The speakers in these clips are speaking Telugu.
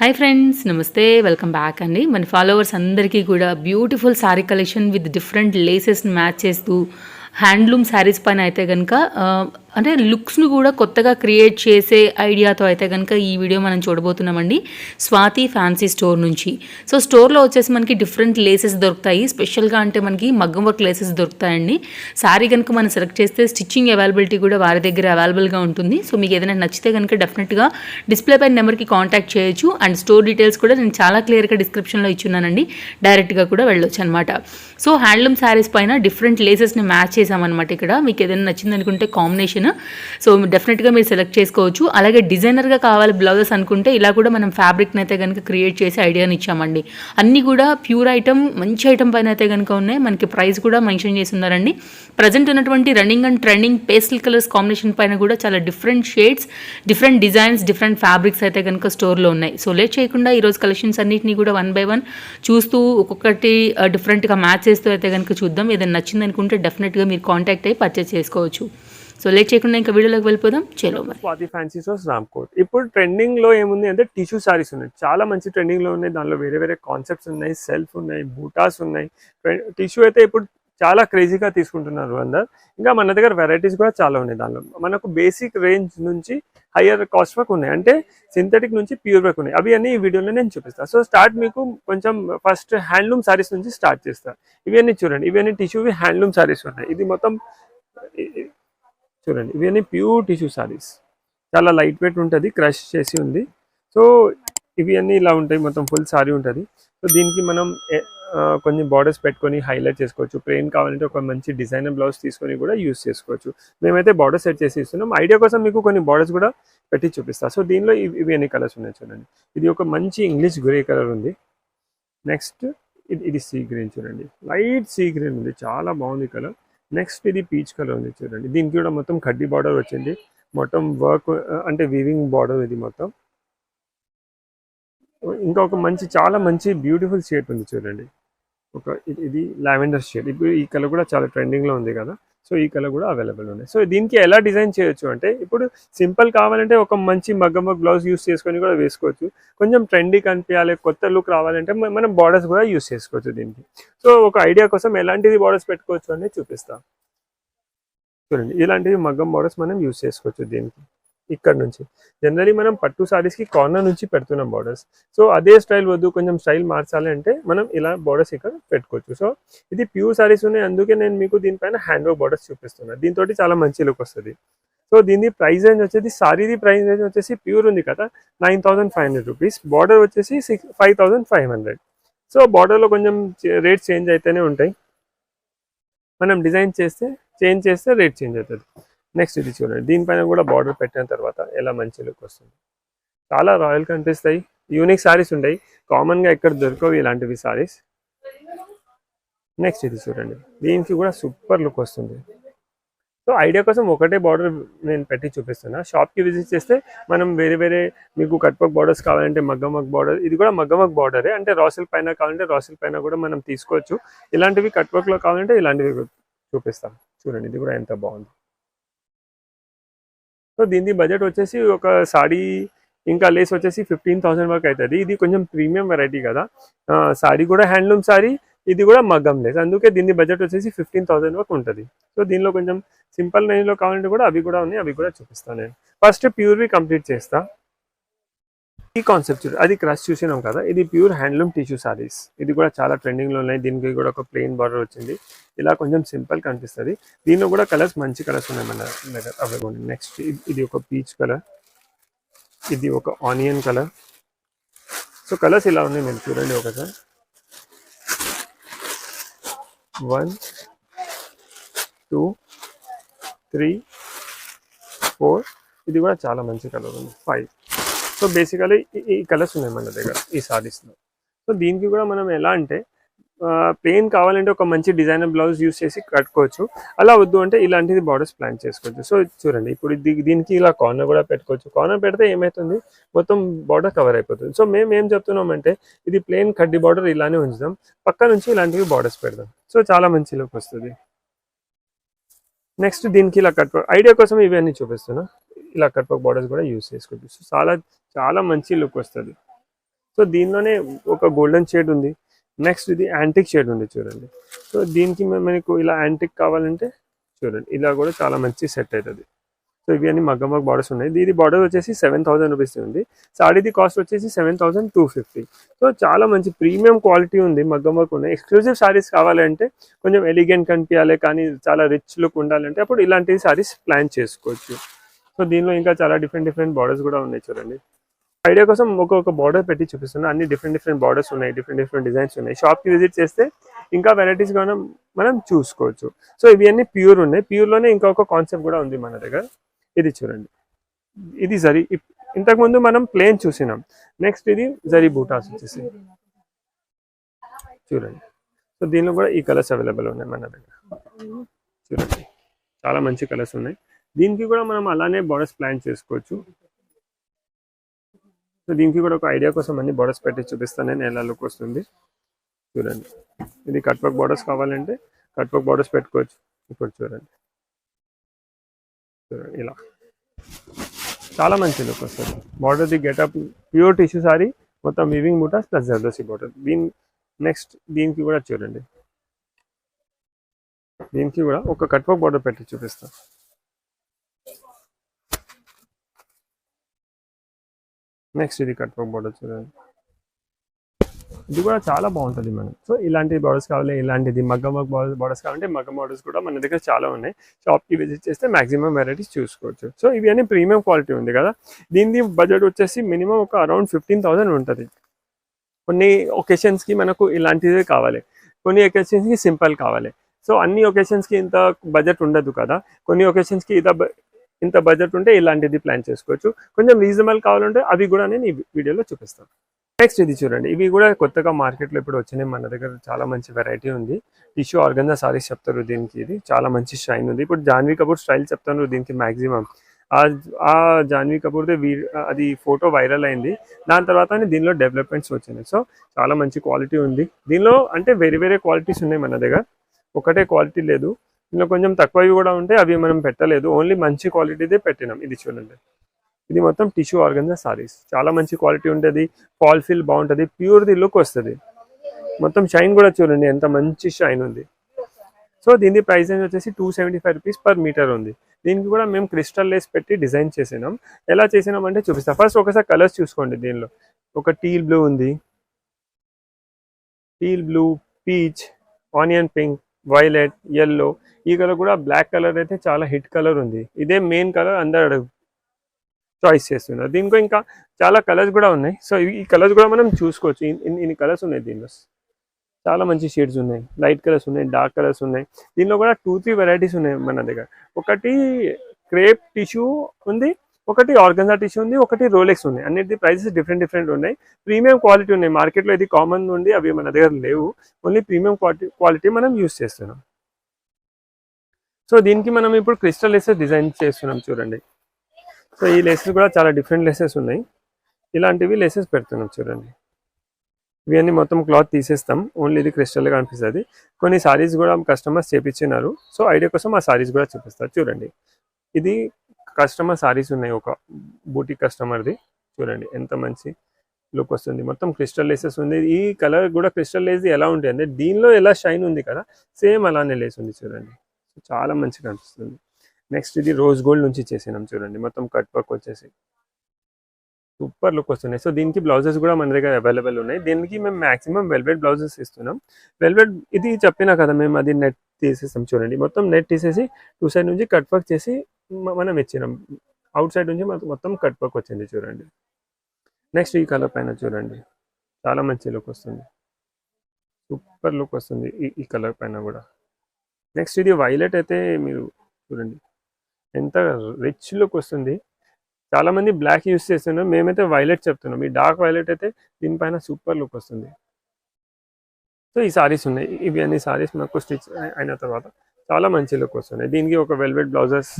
హాయ్ ఫ్రెండ్స్ నమస్తే వెల్కమ్ బ్యాక్ అండి. మన ఫాలోవర్స్ అందరికీ కూడా beautiful sari collection with different లేసెస్ని match చేస్తూ హ్యాండ్లూమ్ శారీస్ పైన అయితే కనుక అంటే లుక్స్ను కూడా కొత్తగా క్రియేట్ చేసే ఐడియాతో అయితే కనుక ఈ వీడియో మనం చూడబోతున్నామండి. స్వాతి ఫ్యాన్సీ స్టోర్ నుంచి. సో స్టోర్లో వచ్చేసి మనకి డిఫరెంట్ లేసెస్ దొరుకుతాయి. స్పెషల్గా అంటే మనకి మగ్గం వర్క్ లేసెస్ దొరుకుతాయండి. శారీ కనుక మనం సెలెక్ట్ చేస్తే స్టిచ్చింగ్ అవైలబిలిటీ కూడా వారి దగ్గర అవైలబుల్గా ఉంటుంది. సో మీకు ఏదైనా నచ్చితే కనుక డెఫినెట్గా డిస్ప్లే పైన నెంబర్కి కాంటాక్ట్ చేయొచ్చు. అండ్ స్టోర్ డీటెయిల్స్ కూడా నేను చాలా క్లియర్గా డిస్క్రిప్షన్లో ఇచ్చున్నానండి డైరెక్ట్గా కూడా వెళ్ళొచ్చు అనమాట సో హ్యాండ్లూమ్ శారీస్ పైన డిఫరెంట్ లేసెస్ని మ్యాచ్ చేసామన్నమాట ఇక్కడ. మీకు ఏదైనా నచ్చింది అనుకుంటే కాంబినేషన్ సో డెఫినెట్గా మీరు సెలెక్ట్ చేసుకోవచ్చు. అలాగే డిజైనర్గా కావాలి బ్లౌజెస్ అనుకుంటే ఇలా కూడా మనం ఫ్యాబ్రిక్ని అయితే కనుక క్రియేట్ చేసి ఐడియాని ఇచ్చామండి. అన్నీ కూడా ప్యూర్ ఐటమ్ మంచి ఐటమ్ పైన అయితే కనుక ఉన్నాయి. మనకి ప్రైస్ కూడా మెన్షన్ చేసి ఉన్నారండి. ప్రజెంట్ ఉన్నటువంటి running and trending pastel colours combination పైన కూడా చాలా different shades different designs different fabrics అయితే కనుక స్టోర్లో ఉన్నాయి. సో లేట్ చేయకుండా ఈరోజు కలెక్షన్స్ అన్నిటిని కూడా వన్ బై వన్ చూస్తూ ఒక్కొక్కటి డిఫరెంట్గా మ్యాచ్ చేస్తూ అయితే కనుక చూద్దాం. ఏదైనా నచ్చింది అనుకుంటే డెఫినెట్గా మీరు కాంటాక్ట్ అయ్యి పర్చేస్ చేసుకోవచ్చు. సో లేట్ చేయకుండా ఇంకా వీడియోలోకి వెళ్ళిపోదాం. చలో స్వాతి ఫ్యాన్సీ సోస్ రామ్కోట్. ఇప్పుడు ట్రెండింగ్లో ఏముంది అంటే టిష్యూ శారీస్ ఉన్నాయి. చాలా మంచి ట్రెండింగ్లో ఉన్నాయి. దానిలో వేరే వేరే కాన్సెప్ట్స్ ఉన్నాయి. సెల్ఫ్ ఉన్నాయి బూటాస్ ఉన్నాయి. టిష్యూ అయితే ఇప్పుడు చాలా క్రేజీగా తీసుకుంటున్నారు అందరు. ఇంకా మన దగ్గర వెరైటీస్ కూడా చాలా ఉన్నాయి దానిలో. మనకు బేసిక్ రేంజ్ నుంచి హయ్యర్ కాస్ట్ వరకు ఉన్నాయి. అంటే సింథటిక్ నుంచి ప్యూర్ వరకు ఉన్నాయి. అవి అన్ని ఈ వీడియోలో నేను చూపిస్తాను సో స్టార్ట్ మీకు కొంచెం ఫస్ట్ హ్యాండ్లూమ్ శారీస్ నుంచి స్టార్ట్ చేస్తాను ఇవన్నీ చూడండి. ఇవన్నీ టిష్యూ హ్యాండ్లూమ్ సారీస్ ఉన్నాయి. ఇది మొత్తం చూడండి. ఇవన్నీ ప్యూర్ టిష్యూ సారీస్ చాలా లైట్ వెయిట్ ఉంటుంది క్రష్ చేసి ఉంది. సో ఇవి అన్నీ ఇలా ఉంటాయి మొత్తం ఫుల్ సారీ ఉంటుంది. సో దీనికి మనం కొన్ని బార్డర్స్ పెట్టుకొని హైలైట్ చేసుకోవచ్చు. ప్లెయిన్ కావాలంటే ఒక మంచి డిజైనర్ బ్లౌజ్ తీసుకొని కూడా యూస్ చేసుకోవచ్చు. మేమైతే బార్డర్ సెట్ చేసి ఇస్తున్నాం. ఐడియా కోసం మీకు కొన్ని బార్డర్స్ కూడా పెట్టి చూపిస్తాను సో దీనిలో ఇవి అన్ని కలర్స్ ఉన్నాయి చూడండి. ఇది ఒక మంచి ఇంగ్లీష్ గ్రే కలర్ ఉంది. నెక్స్ట్ ఇది ఇది సీ గ్రీన్ చూడండి. లైట్ సీ గ్రీన్ ఉంది. చాలా బాగుంది కలర్ నెక్స్ట్ ఇది పీచ్ కలర్ ఉంది చూడండి. దీనికి కూడా మొత్తం కడ్డీ బార్డర్ వచ్చింది. మొత్తం వర్క్ అంటే వీవింగ్ బార్డర్ ఇది మొత్తం. ఇంకా ఒక మంచి చాలా మంచి బ్యూటిఫుల్ షేడ్ ఉంది చూడండి. ఒక ఇది ఇది లావెండర్ షేడ్ ఇప్పుడు ఈ కలర్ కూడా చాలా ట్రెండింగ్లో ఉంది కదా. సో ఈ కలర్ కూడా అవైలబుల్ ఉన్నాయి. సో దీనికి ఎలా డిజైన్ చేయొచ్చు అంటే ఇప్పుడు సింపుల్ కావాలంటే ఒక మంచి మగ్గమ్మ బ్లౌజ్ యూస్ చేసుకొని కూడా వేసుకోవచ్చు. కొంచెం ట్రెండీ కనిపించాలి కొత్త లుక్ రావాలంటే మనం బార్డర్స్ కూడా యూస్ చేసుకోవచ్చు దీనికి. సో ఒక ఐడియా కోసం ఎలాంటిది బార్డర్స్ పెట్టుకోవచ్చు అనేది చూపిస్తాం చూడండి ఇలాంటివి మగ్గం బార్డర్స్ మనం యూస్ చేసుకోవచ్చు దీనికి. ఇక్కడ నుంచి. జనరలీ మనం పట్టు సారీస్కి కార్నర్ నుంచి పెడుతున్నాం బార్డర్స్ సో అదే స్టైల్ వద్దు కొంచెం స్టైల్ మార్చాలి అంటే మనం ఇలా బార్డర్స్ ఇక్కడ పెట్టుకోవచ్చు. సో ఇది ప్యూర్ సారీస్ ఉన్నాయి అందుకే నేను మీకు దీనిపైన హ్యాండ్ వర్క్ బార్డర్స్ చూపిస్తున్నాను దీంతో చాలా మంచి లుక్ వస్తుంది. సో దీని ప్రైస్ రేంజ్ వచ్చేసి సారీది ప్రైస్ రేంజ్ వచ్చేసి ప్యూర్ ఉంది కదా nine thousand five hundred rupees border వచ్చేసి six five thousand five hundred so బార్డర్లో కొంచెం రేట్ చేంజ్ అయితేనే ఉంటాయి. మనం డిజైన్ చేస్తే చేంజ్ చేస్తే రేట్ చేంజ్ అవుతుంది. నెక్స్ట్ ఇది చూడండి. దీనిపైన కూడా బార్డర్ పెట్టిన తర్వాత ఎలా మంచి లుక్ వస్తుంది? చాలా రాయల్ కనిపిస్తాయి యూనిక్ సారీస్ ఉంటాయి. కామన్గా ఎక్కడ దొరకవు ఇలాంటివి సారీస్ నెక్స్ట్ ఇది చూడండి. దీనికి కూడా సూపర్ లుక్ వస్తుంది. సో ఐడియా కోసం ఒకటే బార్డర్ నేను పెట్టి చూపిస్తున్నా. షాప్కి విజిట్ చేస్తే మనం వేరే వేరే మీకు కట్పక్ బార్డర్స్ కావాలంటే మగ్గమగ్ బార్డర్ ఇది కూడా మగ్గమగ్ బార్డరే అంటే రాసిల్ పైన కావాలంటే రాసిల్ పైన కూడా మనం తీసుకోవచ్చు. ఇలాంటివి కట్వర్క్లో కావాలంటే ఇలాంటివి చూపిస్తాం. చూడండి ఇది కూడా ఎంత బాగుంది. సో దీని బడ్జెట్ వచ్చేసి ఒక సాడీ ఇంకా లేస్ వచ్చేసి ఫిఫ్టీన్ థౌసండ్ వరకు అవుతుంది. ఇది కొంచెం ప్రీమియం వెరైటీ కదా. సారీ కూడా హ్యాండ్లూమ్ సారీ ఇది కూడా మగ్గం లేస్. అందుకే దీని బడ్జెట్ వచ్చేసి ఫిఫ్టీన్ థౌసండ్ వరకు ఉంటుంది. సో దీనిలో కొంచెం సింపుల్ రేంజ్లో కావాలంటే కూడా అవి కూడా ఉన్నాయి అవి కూడా చూపిస్తాను నేను. ఫస్ట్ ప్యూర్వి కంప్లీట్ చేస్తా. ఈ కాన్సెప్ట్ చూడు అది క్రష్ చూసినాం కదా ఇది ప్యూర్ హ్యాండ్లూమ్ టిష్యూ సారీస్ ఇది కూడా చాలా ట్రెండింగ్లో ఉన్నాయి దీనికి కూడా ఒక ప్లెయిన్ బార్డర్ వచ్చింది. ఇలా కొంచెం సింపుల్ కనిపిస్తుంది. దీనిలో కూడా కలర్స్ మంచి కలర్స్ ఉన్నాయి మన దగ్గర అవైలబుల్. నెక్స్ట్ ఇది ఒక పీచ్ కలర్ ఇది ఒక ఆనియన్ కలర్ సో కలర్స్ ఇలా ఉన్నాయి మీరు చూడండి ఒకసారి. వన్ టూ త్రీ ఫోర్ ఇది కూడా చాలా మంచి కలర్ ఉంది. ఫైవ్ సో బేసికలీ ఈ కలర్స్ ఉన్నాయి మన దగ్గర ఈ సారీస్లో సో దీనికి కూడా మనం ఎలా అంటే ప్లెయిన్ కావాలంటే ఒక మంచి డిజైనర్ బ్లౌజ్ యూస్ చేసి కట్టుకోవచ్చు. అలా వద్దు అంటే ఇలాంటిది బార్డర్స్ ప్లాన్ చేసుకోవచ్చు. సో చూడండి ఇప్పుడు దీనికి ఇలా కార్నర్ కూడా పెట్టుకోవచ్చు. కార్నర్ పెడితే ఏమవుతుంది మొత్తం బార్డర్ కవర్ అయిపోతుంది. సో మేము ఏం చెప్తున్నామంటే ఇది ప్లెయిన్ కడ్డీ బార్డర్ ఇలానే ఉంచుదాం. పక్క నుంచి ఇలాంటివి బార్డర్స్ పెడదాం. సో చాలా మంచి లుక్ వస్తుంది. నెక్స్ట్ దీనికి ఇలా కట్ ఐడియా కోసం ఇవన్నీ చూపిస్తున్నా. ఇలా కట్ వర్క్ బార్డర్స్ కూడా యూస్ చేసుకోవచ్చు సో చాలా చాలా మంచి లుక్ వస్తుంది. సో దీనిలోనే ఒక గోల్డెన్ షేడ్ ఉంది. నెక్స్ట్ ఇది యాంటిక్ షేడ్ ఉంది చూడండి. సో దీనికి మనకు ఇలా యాంటిక్ కావాలంటే చూడండి. ఇలా కూడా చాలా మంచి సెట్ అవుతుంది సో ఇవి అన్ని మగ్గ మగ్గ బార్డర్స్ ఉన్నాయి. దీని బార్డర్ వచ్చేసి సెవెన్ థౌసండ్ రూపీస్ ఉంది. సాడీది కాస్ట్ వచ్చేసి seven thousand two fifty so చాలా మంచి ప్రీమియం క్వాలిటీ ఉంది మగ్గ మగ్గ ఉన్నాయి. ఎక్స్క్లూజివ్ సారీస్ కావాలంటే కొంచెం ఎలిగెంట్ కనిపించాలి కానీ చాలా రిచ్ లుక్ ఉండాలంటే అప్పుడు ఇలాంటి శారీస్ ప్లాన్ చేసుకోవచ్చు. సో దీనిలో ఇంకా చాలా డిఫరెంట్ డిఫరెంట్ బార్డర్స్ కూడా ఉన్నాయి చూడండి. ఐడియా కోసం ఒక్కొక్క బార్డర్ పెట్టి చూపిస్తున్నా. అన్ని డిఫరెంట్ డిఫరెంట్ బార్డర్స్ ఉన్నాయి డిఫరెంట్ డిఫరెంట్ డిజైన్స్ ఉన్నాయి. షాప్కి విజిట్ చేస్తే ఇంకా వెరైటీస్ మనం మనం చూసుకోవచ్చు. సో ఇవి అన్ని ప్యూర్ ఉన్నాయి ప్యూర్లోనే ఇంకొక కాన్సెప్ట్ కూడా ఉంది మన దగ్గర. ఇది చూడండి. ఇది జరీ ఇంతకుముందు మనం ప్లేన్ చూసినాం. నెక్స్ట్ ఇది జరీ బూటాస్ వచ్చేసి. చూడండి. సో దీనిలో కూడా ఈ కలర్స్ అవైలబుల్ ఉన్నాయి మన దగ్గర. చూడండి. చాలా మంచి కలర్స్ ఉన్నాయి. దీనికి కూడా మనం అలానే బార్డర్స్ ప్లాన్ చేసుకోవచ్చు. సో దీనికి కూడా ఒక ఐడియా కోసం అన్ని బార్డర్స్ పెట్టి చూపిస్తాను నేను ఎలా లుక్ వస్తుంది. చూడండి. ఇది కట్ వర్క్ కావాలంటే కట్ వర్క్ పెట్టుకోవచ్చు. ఇప్పుడు చూడండి. చూడండి ఇలా. చాలా మంచి లుక్ వస్తుంది. బార్డర్ది గెటప్ ప్యూర్ టిష్యూ సారీ మొత్తం weaving buttas plus zardozi border దీని నెక్స్ట్ దీనికి కూడా చూడండి. దీనికి కూడా ఒక కట్ వర్క్ బార్డర్ పెట్టి చూపిస్తాను. నెక్స్ట్ ఇది కట్ వర్క్ బార్డర్ చూడండి ఇది కూడా చాలా బాగుంటుంది మనం సో ఇలాంటి బార్డర్స్ కావాలి ఇలాంటిది మగ్గం వర్క్ బార్డర్స్ కావాలంటే మగ్గం బార్డర్స్ కూడా మన దగ్గర చాలా ఉన్నాయి. షాప్కి విజిట్ చేస్తే మాక్సిమం వెరైటీస్ చూసుకోవచ్చు. సో ఇవి అన్ని ప్రీమియం క్వాలిటీ ఉంది కదా. దీని బడ్జెట్ వచ్చేసి మినిమం ఒక అరౌండ్ ఫిఫ్టీన్ థౌసండ్ ఉంటుంది. కొన్ని ఒకేషన్స్కి మనకు ఇలాంటిదే కావాలి. కొన్ని ఒకేషన్స్కి సింపుల్ కావాలి. సో అన్ని ఒకేషన్స్కి ఇంత బడ్జెట్ ఉండదు కదా. కొన్ని ఒకేషన్స్కి ఇంత ఇంత బడ్జెట్ ఉంటే ఇలాంటిది ప్లాన్ చేసుకోవచ్చు. కొంచెం రీజనబుల్ కావాలంటే అవి కూడా నేను ఈ వీడియోలో చూపిస్తాను. నెక్స్ట్ ఇది చూడండి. ఇవి కూడా కొత్తగా మార్కెట్లో ఇప్పుడు వచ్చినాయి. మన దగ్గర చాలా మంచి వెరైటీ ఉంది. టిష్యూ ఆర్గంజా సారీస్ చెప్తారు దీనికి ఇది. చాలా మంచి షైన్ ఉంది. ఇప్పుడు జాన్వీ కపూర్ స్టైల్ చెప్తాను దీనికి మ్యాక్సిమం ఆ జాన్వీ కపూర్ది అది ఫోటో వైరల్ అయింది. దాని తర్వాత దీనిలో డెవలప్మెంట్స్ వచ్చినాయి. సో చాలా మంచి క్వాలిటీ ఉంది. దీనిలో అంటే వేరే వేరే క్వాలిటీస్ ఉన్నాయి మన దగ్గర. ఒకటే క్వాలిటీ లేదు. ఇందులో కొంచెం తక్కువవి కూడా ఉంటాయి అవి మనం పెట్టలేదు. ఓన్లీ మంచి క్వాలిటీదే పెట్టినాం. ఇది చూడండి. ఇది మొత్తం టిష్యూ ఆర్గన్జా సారీస్ చాలా మంచి క్వాలిటీ ఉంటుంది. ఫాల్ ఫీల్ బాగుంటుంది. ప్యూర్ది లుక్ వస్తుంది. మొత్తం షైన్ కూడా చూడండి. ఎంత మంచి షైన్ ఉంది. సో దీని ప్రైస్ రేంజ్ వచ్చేసి two seventy five rupees per metre ఉంది. దీనికి కూడా మేము క్రిస్టల్ లేస్ పెట్టి డిజైన్ చేసినాం. ఎలా చేసినాం అంటే చూపిస్తాం. ఫస్ట్ ఒకసారి కలర్స్ చూసుకోండి దీనిలో. ఒక టీల్ బ్లూ ఉంది. Teal blue peach onion pink violet yellow ఈ కలర్ కూడా బ్లాక్ కలర్ అయితే చాలా హిట్ కలర్ ఉంది. ఇదే మెయిన్ కలర్ అందరు చాయిస్ చేస్తున్నారు. దీనికో ఇంకా చాలా కలర్స్ కూడా ఉన్నాయి. సో ఈ కలర్స్ కూడా మనం చూసుకోవచ్చు. ఇన్ని కలర్స్ ఉన్నాయి దీనిలో. చాలా మంచి షేడ్స్ ఉన్నాయి. లైట్ కలర్స్ ఉన్నాయి డార్క్ కలర్స్ ఉన్నాయి. దీనిలో కూడా టూ త్రీ వెరైటీస్ ఉన్నాయి మన దగ్గర. ఒకటి క్రేప్ టిష్యూ ఉంది. ఒకటి ఆర్గన్జా టిష్యూ ఉంది ఒకటి రోలెక్స్ ఉంది. అన్నిటి ప్రైసెస్ డిఫరెంట్ డిఫరెంట్ ఉన్నాయి. ప్రీమియం క్వాలిటీ ఉన్నాయి. మార్కెట్లో ఇది కామన్ ఉంది అవి మన దగ్గర లేవు. ఓన్లీ ప్రీమియం క్వాలిటీ క్వాలిటీ మనం యూస్ చేస్తున్నాం. సో దీనికి మనం ఇప్పుడు క్రిస్టల్ లెసెస్ డిజైన్ చేస్తున్నాం చూడండి. సో ఈ లెసెస్ కూడా చాలా డిఫరెంట్ లెసెస్ ఉన్నాయి. ఇలాంటివి లెసెస్ పెడుతున్నాం చూడండి. ఇవన్నీ మొత్తం క్లాత్ తీసేస్తాం. ఓన్లీ ఇది క్రిస్టల్గా అనిపిస్తుంది కొన్ని సారీస్ కూడా కస్టమర్స్ చేపించినారు. సో ఐడియా కోసం ఆ సారీస్ కూడా చూపిస్తారు. చూడండి. ఇది కస్టమర్ సారీస్ ఉన్నాయి ఒక బూటీ కస్టమర్ది చూడండి ఎంత మంచి లుక్ వస్తుంది. మొత్తం క్రిస్టల్ లేసెస్ ఉంది. ఈ కలర్ కూడా క్రిస్టల్ లేస్ది ఎలా ఉంటుంది అంటే దీనిలో ఎలా షైన్ ఉంది కదా సేమ్ అలానే లేస్ ఉంది చూడండి. చాలా మంచిగా అనిపిస్తుంది. నెక్స్ట్ ఇది రోజ్ గోల్డ్ నుంచి చేసినాం చూడండి. మొత్తం కట్ వర్క్ వచ్చేసి సూపర్ లుక్ వస్తున్నాయి. సో దీనికి బ్లౌజెస్ కూడా మన దగ్గర అవైలబుల్ ఉన్నాయి. దీనికి మేము మాక్సిమం వెల్వెట్ బ్లౌజెస్ ఇస్తున్నాం. వెల్వెట్ ఇది చెప్పినా కదా మేము అది నెట్ తీసేస్తాం చూడండి. మొత్తం నెట్ తీసేసి టూ సైడ్ నుంచి కట్ వర్క్ చేసి మనం ఇచ్చినాం. అవుట్ సైడ్ నుంచి మనకు మొత్తం కట్ వర్క్ వచ్చింది చూడండి. నెక్స్ట్ ఈ కలర్ పైన చూడండి. చాలా మంచి లుక్ వస్తుంది. సూపర్ లుక్ వస్తుంది ఈ ఈ కలర్ పైన కూడా. నెక్స్ట్ ఇది వైలెట్ అయితే మీరు చూడండి. ఎంత రిచ్ లుక్ వస్తుంది. చాలామంది బ్లాక్ యూస్ చేస్తున్నారు. మేమైతే వైలెట్ చెప్తున్నాం. ఈ డార్క్ వైలెట్ అయితే దీనిపైన సూపర్ లుక్ వస్తుంది. సో ఈ సారీస్ ఉన్నాయి. ఇవి అన్ని సారీస్ మాకు స్టిచ్ అయిన తర్వాత చాలా మంచి లుక్ వస్తున్నాయి దీనికి ఒక వెల్వెట్ బ్లౌజెస్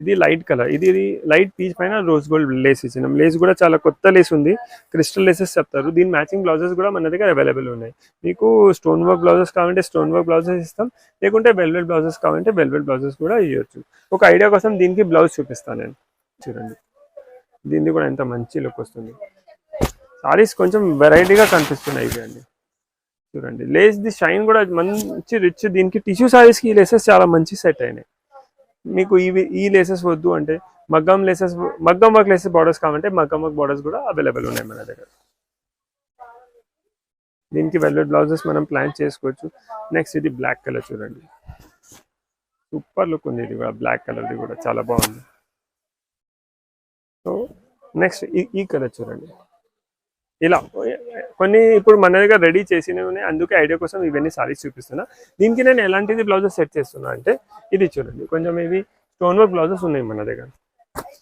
ఇది లైట్ కలర్ ఇది ఇది లైట్ పీచ్ పైన రోజ్ గోల్డ్ లేస్ ఇచ్చినాం. లేస్ కూడా చాలా కొత్త లేస్ ఉంది. క్రిస్టల్ లేసెస్ చెప్తారు. దీని మ్యాచింగ్ బ్లౌజెస్ కూడా మన దగ్గర అవైలబుల్ ఉన్నాయి. మీకు స్టోన్ వర్క్ బ్లౌజెస్ కావాలంటే స్టోన్ వర్క్ బ్లౌజెస్ ఇస్తాం. లేకుంటే వెల్వెట్ బ్లౌజెస్ కావాలంటే వెల్వెట్ బ్లౌజెస్ కూడా ఇవ్వచ్చు ఒక ఐడియా కోసం దీనికి బ్లౌజ్ చూపిస్తాను నేను. చూడండి. దీనికి కూడా ఎంత మంచి లుక్ వస్తుంది. సారీస్ కొంచెం వెరైటీగా కనిపిస్తున్నాయి ఇవి అండి చూడండి. లేస్ ది షైన్ కూడా మంచి రిచ్ దీనికి టిష్యూ సారీస్కి ఈ లేసెస్ చాలా మంచి సెట్ అయినాయి. మీకు ఇవి ఈ లేసెస్ వద్దు అంటే మగ్గం లేసెస్ మగ్గం వర్క్ లేసెస్ బార్డర్స్ కావాలంటే మగ్గం వర్క్ బార్డర్స్ కూడా అవైలబుల్ ఉన్నాయి మన దగ్గర. దీనికి వెల్వెట్ బ్లౌజెస్ మనం ప్లాన్ చేసుకోవచ్చు. నెక్స్ట్ ఇది బ్లాక్ కలర్ చూడండి. సూపర్ లుక్ ఉంది ఇది కూడా బ్లాక్ కలర్ది కూడా చాలా బాగుంది. సో నెక్స్ట్ ఈ ఈ కలర్ చూడండి. ఇలా కొన్ని ఇప్పుడు మన దగ్గర రెడీ చేసినవి ఉన్నాయి. అందుకే ఐడియా కోసం ఇవన్నీ సారీస్ చూపిస్తున్నా. దీనికి నేను ఎలాంటిది బ్లౌజెస్ సెట్ చేస్తున్నా అంటే ఇది చూడండి. కొంచెం ఇవి స్టోన్ వర్క్ బ్లౌజెస్ ఉన్నాయి మన దగ్గర.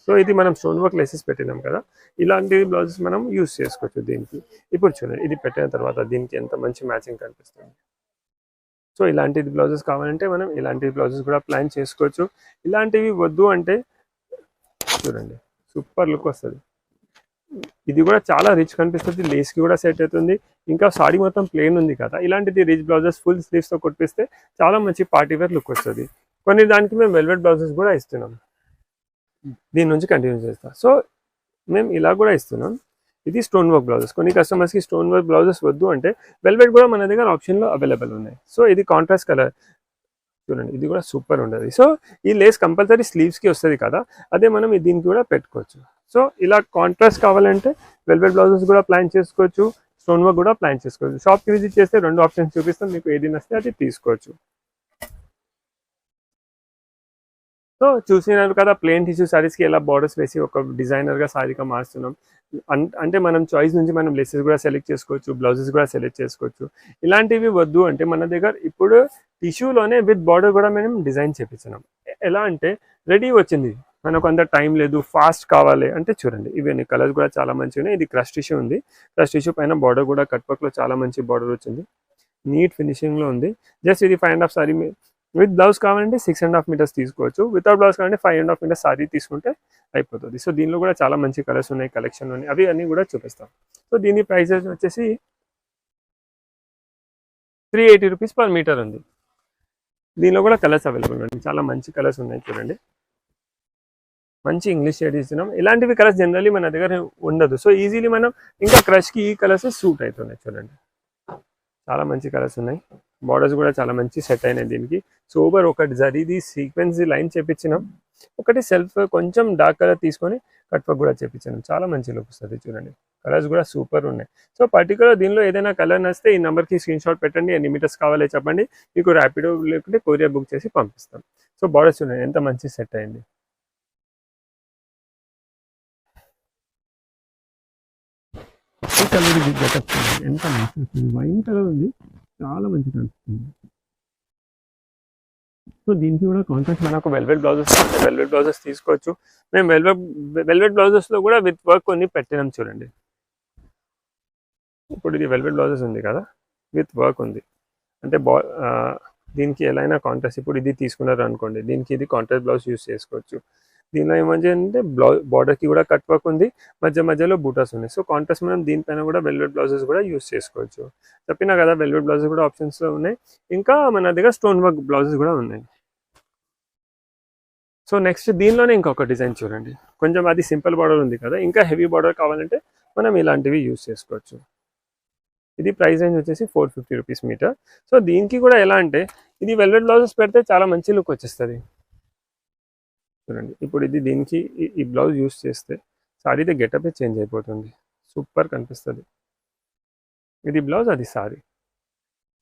సో ఇది మనం స్టోన్ వర్క్ లెసెస్ పెట్టినాం కదా. ఇలాంటి బ్లౌజెస్ మనం యూస్ చేసుకోవచ్చు దీనికి. ఇప్పుడు చూడండి. ఇది పెట్టిన తర్వాత దీనికి ఎంత మంచి మ్యాచింగ్ కనిపిస్తుంది. సో ఇలాంటిది బ్లౌజెస్ కావాలంటే మనం ఇలాంటి బ్లౌజెస్ కూడా ప్లాన్ చేసుకోవచ్చు. ఇలాంటివి వద్దు అంటే చూడండి. సూపర్ లుక్ వస్తుంది. ఇది కూడా చాలా రిచ్ కనిపిస్తుంది లేస్కి కూడా సెట్ అవుతుంది. ఇంకా సాడీ మొత్తం ప్లెయిన్ ఉంది కదా ఇలాంటిది రిచ్ బ్లౌజెస్ ఫుల్ స్లీవ్స్తో కొట్టిస్తే చాలా మంచి పార్టీ వేర్ లుక్ వస్తుంది. కొన్ని దానికి మేము వెల్వెట్ బ్లౌజెస్ కూడా ఇస్తున్నాం. దీని నుంచి కంటిన్యూ చేస్తాం. సో మేము ఇలా కూడా ఇస్తున్నాం. ఇది స్టోన్ వర్క్ బ్లౌజెస్ కొన్ని కస్టమర్స్కి స్టోన్ వర్క్ బ్లౌజెస్ వద్దు అంటే వెల్వెట్ కూడా మన దగ్గర ఆప్షన్లో అవైలబుల్ ఉన్నాయి. సో ఇది కాంట్రాస్ట్ కలర్ చూడండి ఇది కూడా సూపర్ ఉండదు. సో ఈ లేస్ కంపల్సరీ స్లీవ్స్కి వస్తుంది కదా అదే మనం దీనికి కూడా పెట్టుకోవచ్చు. సో ఇలా కాంట్రాస్ట్ కావాలంటే వెల్వెట్ బ్లౌజెస్ కూడా ప్లాన్ చేసుకోవచ్చు స్టోన్ వర్క్ కూడా ప్లాన్ చేసుకోవచ్చు. షాప్కి విజిట్ చేస్తే రెండు ఆప్షన్స్ చూపిస్తాం మీకు ఏది నస్తే అది తీసుకోవచ్చు. సో చూసినారు కదా ప్లేన్ టిష్యూ సారీస్కి ఎలా బార్డర్స్ వేసి ఒక డిజైనర్గా సారీగా మారుస్తున్నాం. అన్- అంటే మనం చాయిస్ నుంచి మనం లెసెస్ కూడా సెలెక్ట్ చేసుకోవచ్చు బ్లౌజెస్ కూడా సెలెక్ట్ చేసుకోవచ్చు. ఇలాంటివి వద్దు అంటే మన దగ్గర ఇప్పుడు టిష్యూలోనే విత్ బార్డర్ కూడా మనం డిజైన్ చేపించినాం ఎలా అంటే రెడీ వచ్చింది. మనకు అంత టైం లేదు ఫాస్ట్ కావాలి అంటే చూడండి ఇవన్నీ కలర్స్ కూడా చాలా మంచిగా ఉన్నాయి. ఇది క్రష్ టిష్యూ ఉంది. క్రష్ టిష్యూ పైన బార్డర్ కూడా కట్ చాలా మంచి బార్డర్ వచ్చింది. నీట్ ఫినిషింగ్లో ఉంది. జస్ట్ ఇది five and half sari with blouse కావాలంటే సిక్స్ అండ్ హాఫ్ మీటర్స్ తీసుకోవచ్చు. వితౌట్ బ్లౌజ్ కావాలంటే five and half metres sari తీసుకుంటే అయిపోతుంది. సో దీనిలో కూడా చాలా మంచి కలర్స్ ఉన్నాయి కలెక్షన్ ఉన్నాయి. అవి అన్నీ కూడా చూపిస్తాం. సో దీని ప్రైజెస్ వచ్చేసి three eighty rupees per metre ఉంది. దీనిలో కూడా కలర్స్ అవైలబుల్ ఉన్నాయి. చాలా మంచి కలర్స్ ఉన్నాయి చూడండి. మంచి ఇంగ్లీష్ షేడ్ ఇస్తున్నాం. ఇలాంటివి కలర్స్ జనరల్లీ మన దగ్గర ఉండదు. సో ఈజీలీ మనం ఇంకా క్రష్కి ఈ కలర్స్ సూట్ అవుతున్నాయి చూడండి. చాలా మంచి కలర్స్ ఉన్నాయి. బార్డర్స్ కూడా చాలా మంచి సెట్ అయినాయి దీనికి. సోబర్ ఒకటి జరిది సీక్వెన్స్ లైన్ చేపించినాం. ఒకటి సెల్ఫ్ కొంచెం డార్క్ కలర్ తీసుకొని కట్ కూడా చేపించాను. చాలా మంచి లుక్ వస్తుంది చూడండి. కలర్స్ కూడా సూపర్ ఉన్నాయి. సో పర్టికులర్ దీనిలో ఏదైనా కలర్ నచ్చితే ఈ నెంబర్కి స్క్రీన్ షాట్ పెట్టండి. ఎన్ని మీటర్స్ కావాలో చెప్పండి. మీకు ర్యాపిడో లేకుంటే కొరియర్ బుక్ చేసి పంపిస్తాం. సో బార్డర్స్ ఉన్నాయి ఎంత మంచి సెట్ అయింది. ఈ కలర్ గెటప్ ఎంత మంచి వస్తుంది వైన్ కలర్ ఉంది చాలా మంచి కనిపిస్తుంది సో దీనికి కూడా కాంట్రాక్ట్ మనకు వెల్వెట్ బ్లౌజెస్ వెల్వెట్ బ్లౌజెస్ తీసుకోవచ్చు. మేము వెల్వెట్ వెల్వెట్ బ్లౌజెస్లో కూడా విత్ వర్క్ కొన్ని పెట్టినాం చూడండి. ఇప్పుడు ఇది వెల్వెట్ బ్లౌజెస్ ఉంది కదా? విత్ వర్క్ ఉంది. అంటే బా దీనికి ఎలా అయినా కాంట్రాస్ట్ ఇప్పుడు ఇది తీసుకున్నారు అనుకోండి దీనికి ఇది కాంట్రాస్ట్ బ్లౌజ్ యూస్ చేసుకోవచ్చు. దీనిలో ఏమంటే అంటే బ్లౌ బార్డర్కి కూడా కట్ వర్క్ ఉంది మధ్య మధ్యలో బూటాస్ ఉన్నాయి. సో కాంట్రాస్ట్ మనం దీనిపైన కూడా వెల్వెట్ బ్లౌజెస్ కూడా యూస్ చేసుకోవచ్చు. చెప్పినా కదా వెల్వెట్ బ్లౌజెస్ కూడా ఆప్షన్స్లో ఉన్నాయి. ఇంకా మన దగ్గర స్టోన్ వర్క్ బ్లౌజెస్ కూడా ఉన్నాయి. సో నెక్స్ట్ దీనిలోనే ఇంకొక డిజైన్ చూడండి. కొంచెం అది సింపుల్ బార్డర్ ఉంది కదా ఇంకా హెవీ బార్డర్ కావాలంటే మనం ఇలాంటివి యూస్ చేసుకోవచ్చు. ఇది ప్రైస్ రేంజ్ వచ్చేసి four fifty rupees metre so దీనికి కూడా ఎలా అంటే ఇది వెల్వెట్ బ్లౌజెస్ పెడితే చాలా మంచి లుక్ వచ్చేస్తుంది. చూడండి. ఇప్పుడు ఇది దీనికి ఈ- బ్లౌజ్ యూస్ చేస్తే సారీది గెటప్ చేంజ్ అయిపోతుంది. సూపర్ కనిపిస్తుంది. ఇది బ్లౌజ్ అది సారీ.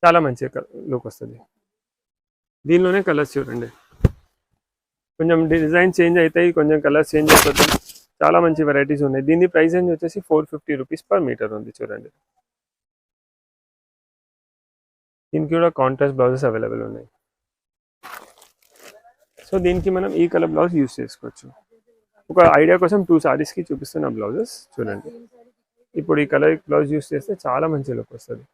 చాలా మంచి లుక్ వస్తుంది. దీనిలోనే కలర్స్ చూడండి. కొంచెం డిజైన్ చేంజ్ అవుతాయి కొంచెం కలర్స్ చేంజ్ అయిపోతాయి. చాలా మంచి వెరైటీస్ ఉన్నాయి. దీని ప్రైస్ రేంజ్ వచ్చేసి four fifty rupees per metre ఉంది చూడండి. దీనికి కూడా కాంట్రాస్ట్ బ్లౌజెస్ అవైలబుల్ ఉన్నాయి. సో దీనికి మనం ఈ కలర్ బ్లౌజ్ యూస్ చేసుకోవచ్చు. ఒక ఐడియా కోసం టూ సారీస్కి చూపిస్తున్న బ్లౌజెస్ చూడండి. ఇప్పుడు ఈ కలర్ బ్లౌజ్ యూస్ చేస్తే చాలా మంచి లుక్ వస్తుంది.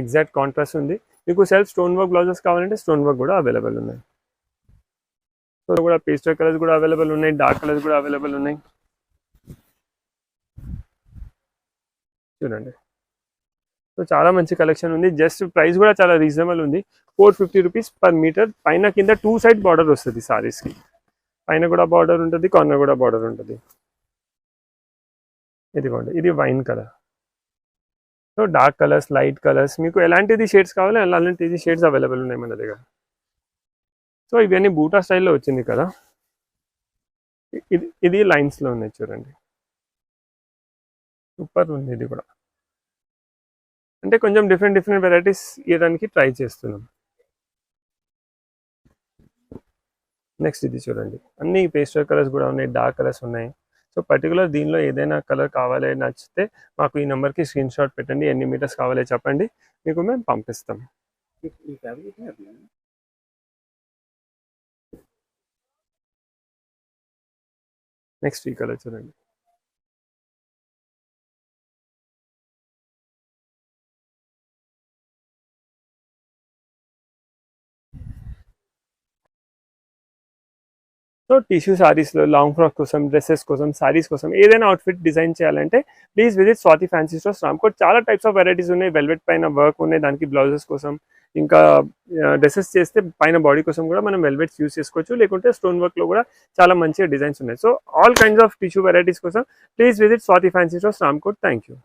ఎగ్జాక్ట్ కాంట్రాస్ట్ ఉంది. మీకు సెల్ఫ్ స్టోన్ వర్క్ బ్లౌజెస్ కావాలంటే స్టోన్ వర్క్ కూడా అవైలబుల్ ఉన్నాయి. సో కూడా పేస్టర్ కలర్స్ కూడా అవైలబుల్ ఉన్నాయి డార్క్ కలర్స్ కూడా అవైలబుల్ ఉన్నాయి. చూడండి. సో చాలా మంచి కలెక్షన్ ఉంది. జస్ట్ ప్రైస్ కూడా చాలా రీజనబుల్ ఉంది. Four fifty rupees per metre పైన కింద టూ సైడ్ బార్డర్ వస్తుంది సారీస్కి పైన కూడా బార్డర్ ఉంటుంది కార్నర్ కూడా బార్డర్ ఉంటుంది. ఇదిగోండి ఇది wine colour so dark colours light colours మీకు ఎలాంటిది షేడ్స్ కావాలో అలాంటిది షేడ్స్ అవైలబుల్ ఉన్నాయి మన దగ్గర. సో ఇవన్నీ బూటా స్టైల్లో వచ్చింది కదా. ఇది ఇది లైన్స్లో ఉన్నాయి చూడండి. సూపర్ ఉంది ఇది కూడా. అంటే కొంచెం డిఫరెంట్ డిఫరెంట్ వెరైటీస్ ఇవ్వడానికి ట్రై చేస్తున్నాం. నెక్స్ట్ ఇది చూడండి. అన్ని పేస్టర్ కలర్స్ కూడా ఉన్నాయి డార్క్ కలర్స్ ఉన్నాయి. సో పర్టికులర్ దీనిలో ఏదైనా కలర్ కావాలి నచ్చితే మాకు ఈ నెంబర్కి స్క్రీన్ షాట్ పెట్టండి ఎన్ని మీటర్స్ కావాలో చెప్పండి. మీకు మేము పంపిస్తాం. నెక్స్ట్ ఈ కలర్ చూడండి. సో టిష్యూ సారీస్లో లాంగ్ ఫ్రాక్ కోసం డ్రెస్సెస్ కోసం శారీస్ కోసం ఏదైనా అవుట్ఫిట్ డిజైన్ చేయాలంటే please visit Swathi fancy stores Ramkote చాలా టైప్స్ ఆఫ్ వెరైటీస్ ఉన్నాయి. వెల్వెట్ పైన వర్క్ ఉన్నాయి. దానికి బ్లౌజెస్ కోసం ఇంకా డ్రెస్సెస్ చేస్తే పైన బాడీ కోసం కూడా మనం వెల్వెట్స్ యూస్ చేసుకోవచ్చు. లేకుంటే స్టోన్ వర్క్లో కూడా చాలా మంచి డిజైన్స్ ఉన్నాయి. So all kinds of tissue varieties కోసం please visit Swathi fancy stores Ramkote thank you